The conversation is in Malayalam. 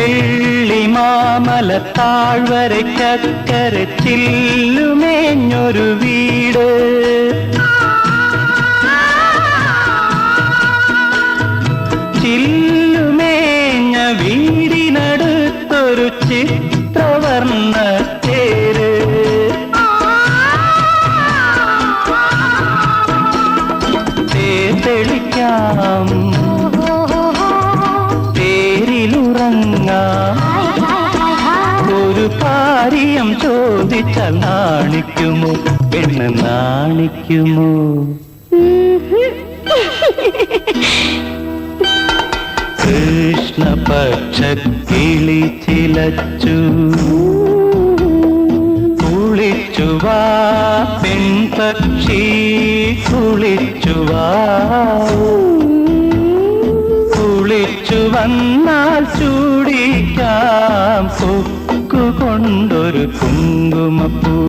വെള്ളിമാമല താഴ്വരക്കക്കരെ ചില്ലുമേഞ്ഞൊരു വീട്. ചില്ലുമേഞ്ഞ വീടിനടുത്തൊരു ചിത്രവർണ തേര് തെളിക്കാം കാര്യം ചോദിച്ച നാണിക്കുമോ? പെണ്ണ് നാണിക്കുമോ? കൃഷ്ണപക്ഷ കിളി ചിലച്ചു കുളിച്ചുവാ പെൺപക്ഷി കുളിച്ചുവാ കുളിച്ചു വന്നാൽ ചൂടിക്കാം കൊക്കുകൊണ്ടൊരു കുങ്കുമപ്പൂ